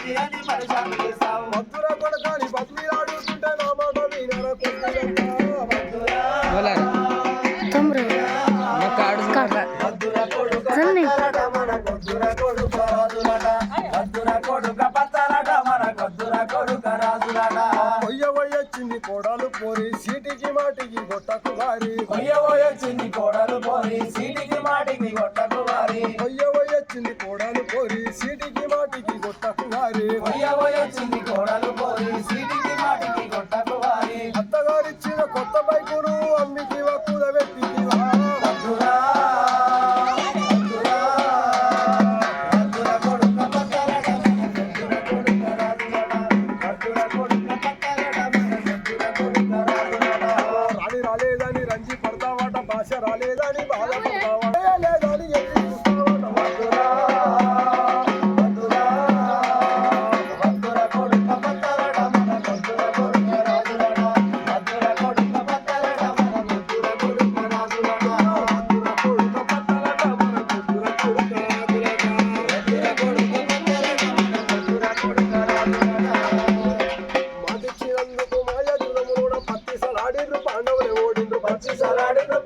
తీరని పరిశాలు చేస్తావు మధుర కొడకాని బతిలాడుతుంటే నా మాట వినరా కొద్దిగా మధురా తమ్ముడు వద్దుర కొడుక జల్ని. పచ్చలట మన కొద్దుర కొడుక రాజులట వద్దుర పోరి సిడికి మాటికి కొట్టకు వారి వచ్చింది కోడలు పోరి సిడికి మాటికి కొట్టకు వారి అత్తగారిచ్చిన కొత్త బైకును అమ్మికి వక్కుల పెట్టి రాలేదని రంజీ పడతావాట భాష రాలేదని బాధపడతావా ದಂಡವರೆ ಓಡಿದ್ರು ಪಕ್ಷಿ ಸಾಲಾಡಿದ್ರು